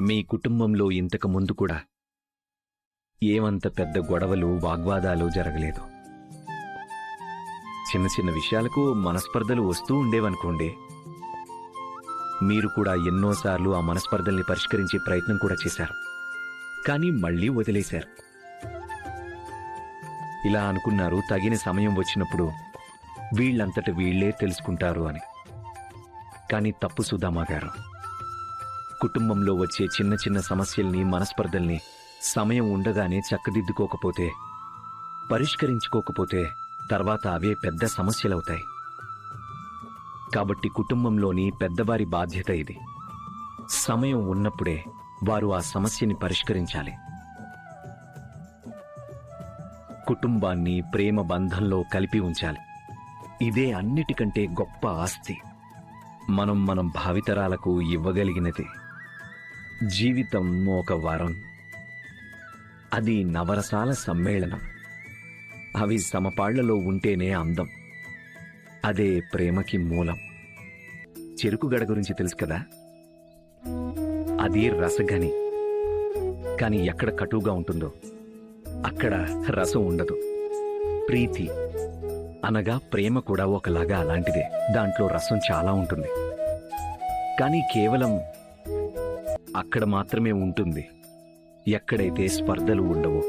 మీ కుటుంబంలో ఇంతకు ముందు కూడా ఏమంత పెద్ద గొడవలు వాగ్వాదాలు జరగలేదు. చిన్న చిన్న విషయాలకు మనస్పర్ధలు వస్తూ ఉండేవనుకోండి మీరు కూడా ఎన్నోసార్లు ఆ మనస్పర్ధల్ని పరిష్కరించే ప్రయత్నం కూడా చేశారు. కానీ మళ్ళీ వదిలేశారు. ఇలా అనుకున్నారు తగిన సమయం వచ్చినప్పుడు వీళ్ళంతట వీళ్ళే తెలుసుకుంటారు అని. కానీ తప్పు సుధామా గారు కుటుంబంలో వచ్చే చిన్న చిన్న సమస్యల్ని మనస్పర్ధల్ని సమయం ఉండగానే చక్కదిద్దుకోకపోతే పరిష్కరించుకోకపోతే తర్వాత అవే పెద్ద సమస్యలవుతాయి. కాబట్టి కుటుంబంలోని పెద్దవారి బాధ్యత ఇది. సమయం ఉన్నప్పుడే వారు ఆ సమస్యని పరిష్కరించాలి. కుటుంబాన్ని ప్రేమ బంధంలో కలిపి ఉంచాలి. ఇదే అన్నిటికంటే గొప్ప ఆస్తి. మనం మనం భావితరాలకు ఇవ్వగలిగినది. జీవితం ఒక వరం. అది నవరసాల సమ్మేళనం. అవి సమపాళ్ళలో ఉంటేనే అందం. అదే ప్రేమకి మూలం. చెరుకు గడ గురించి తెలుసు కదా? అది రసగని కానీ ఎక్కడ కటువుగా ఉంటుందో అక్కడ రసం ఉండదు. ప్రీతి. అనగా ప్రేమ కూడా ఒకలాగా అలాంటిదే. దాంట్లో రసం చాలా ఉంటుంది. కానీ కేవలం అక్కడ మాత్రమే ఉంటుంది. ఎక్కడైతే స్పర్ధలు ఉండవో.